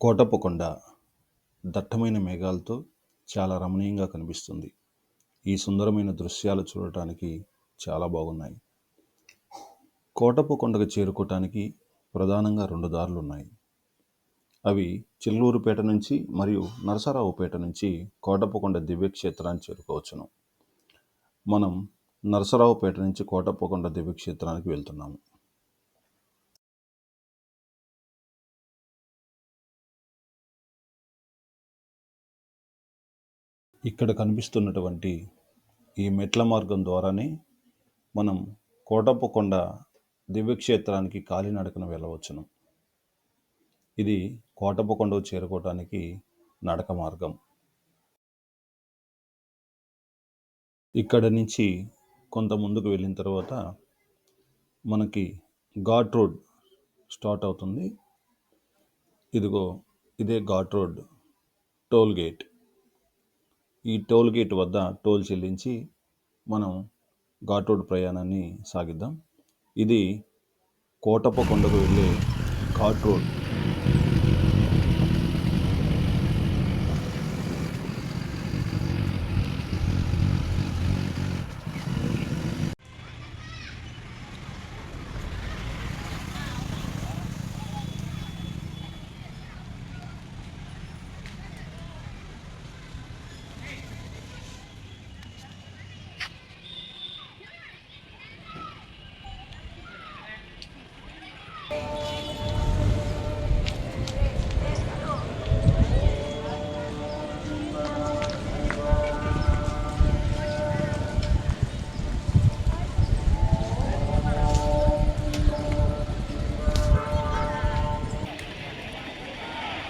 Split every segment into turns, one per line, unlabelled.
కోటప్పకొండ దట్టమైన మేఘాలతో చాలా రమణీయంగా కనిపిస్తుంది. ఈ సుందరమైన దృశ్యాలు చూడటానికి చాలా బాగున్నాయి. కోటప్పకొండకు చేరుకోవటానికి ప్రధానంగా రెండు దారులు ఉన్నాయి అవి చిల్లూరుపేట నుంచి మరియు నరసరావుపేట నుంచి కోటప్పకొండ దివ్యక్షేత్రాన్ని చేరుకోవచ్చును. మనం నరసరావుపేట నుంచి కోటప్పకొండ దివ్యక్షేత్రానికి వెళ్తున్నాము. ఇక్కడ కనిపిస్తున్నటువంటి ఈ మెట్ల మార్గం ద్వారానే మనం కోటప్పకొండ దివ్యక్షేత్రానికి కాలినడకన వెళ్ళవచ్చును. ఇది కోటప్పకొండకు చేరుకోవటానికి నడక మార్గం. ఇక్కడ నుంచి కొంత ముందుకు వెళ్ళిన తర్వాత మనకి ఘాట్ రోడ్ స్టార్ట్ అవుతుంది. ఇదిగో ఇదే ఘాట్ రోడ్ టోల్ గేట్. ఈ టోల్ గేట్ వద్ద టోల్ చెల్లించి మనం ఘాట్ రోడ్ ప్రయాణాన్ని సాగిద్దాం. ఇది కోటప్ప కొండకు వెళ్ళే ఘాట్ రోడ్.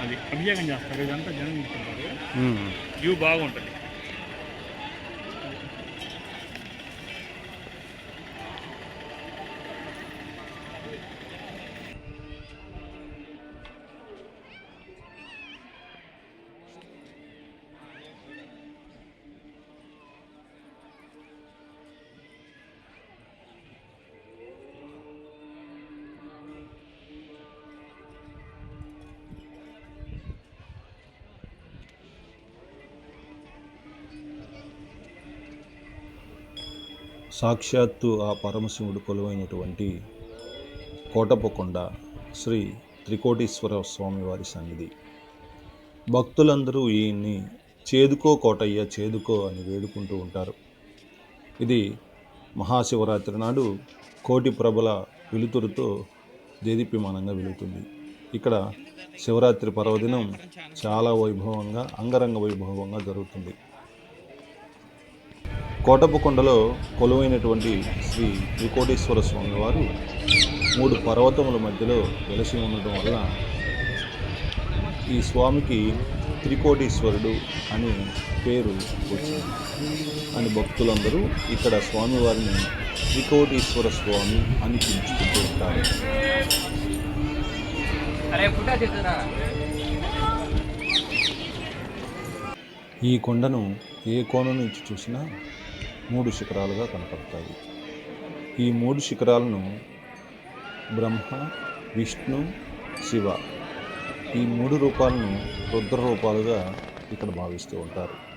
అది అభిషేకం చేస్తారు ఇదంతా జనం తీసుకుంటారు వ్యూ బాగుంటుంది
సాక్షాత్తు ఆ పరమశివుడు కొలువైనటువంటి కోటప్పకొండ శ్రీ త్రికోటీశ్వర స్వామి వారి సన్నిధి. భక్తులందరూ ఈయన్ని చేదుకో కోటయ్య చేదుకో అని వేడుకుంటూ ఉంటారు. ఇది మహాశివరాత్రి నాడు కోటి ప్రభల వెలుతురుతో దేదీప్యమానంగా వెలుగుతుంది. ఇక్కడ శివరాత్రి పర్వదినం చాలా వైభవంగా అంగరంగ వైభవంగా జరుగుతుంది. కోటప్పకొండలో కొలువైనటువంటి శ్రీ త్రికోటేశ్వర స్వామి వారు మూడు పర్వతముల మధ్యలో వెలసి ఉండటం వల్ల ఈ స్వామికి త్రికోటీశ్వరుడు అని పేరు వచ్చింది. అని భక్తులందరూ ఇక్కడ స్వామివారిని త్రికోటీశ్వర స్వామి అని పిలుచుకుంటూ ఉంటారు. ఈ కొండను ఏ కోణం నుంచి చూసినా మూడు శిఖరాలుగా కనపడతాయి. ఈ మూడు శిఖరాలను బ్రహ్మ విష్ణు శివ ఈ మూడు రూపాలను రుద్ర రూపాలుగా ఇక్కడ భావిస్తూ ఉంటారు.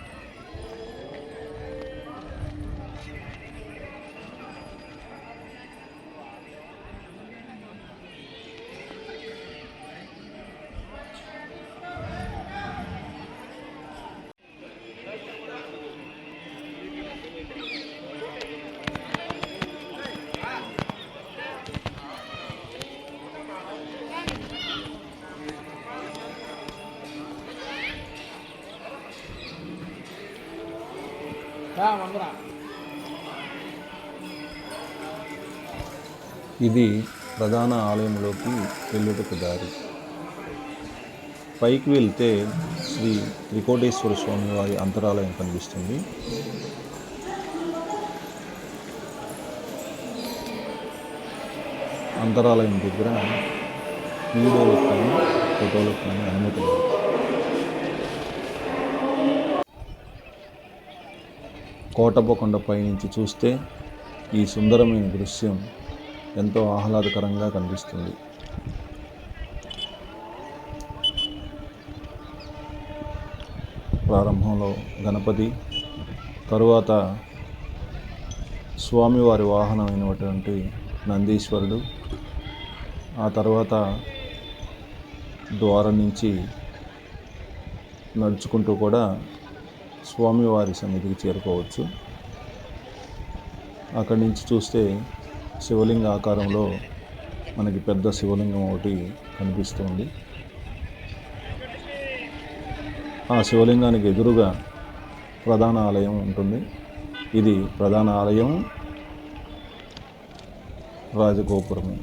ఇది ప్రధాన ఆలయంలోకి వెళ్ళుటకు దారి. పైకి వెళ్తే శ్రీ త్రికోటేశ్వర స్వామి వారి అంతరాలయం కనిపిస్తుంది. అంతరాలయం దగ్గర వీడియోలకు కానీ ఫోటోలకు కానీ అనుమతి లేదు. కోటప్పకొండ పైనుంచి చూస్తే ఈ సుందరమైన దృశ్యం ఎంతో ఆహ్లాదకరంగా కనిపిస్తుంది. ప్రారంభంలో గణపతి తరువాత స్వామివారి వాహనమైనటువంటి నందీశ్వరుడు ఆ తర్వాత ద్వారం నుంచి నడుచుకుంటూ కూడా స్వామివారి సన్నిధికి చేరుకోవచ్చు. అక్కడి నుంచి చూస్తే శివలింగ ఆకారంలో మనకి పెద్ద శివలింగం ఒకటి కనిపిస్తుంది. ఆ శివలింగానికి ఎదురుగా ప్రధాన ఆలయం ఉంటుంది. ఇది ప్రధాన ఆలయం రాజగోపురము.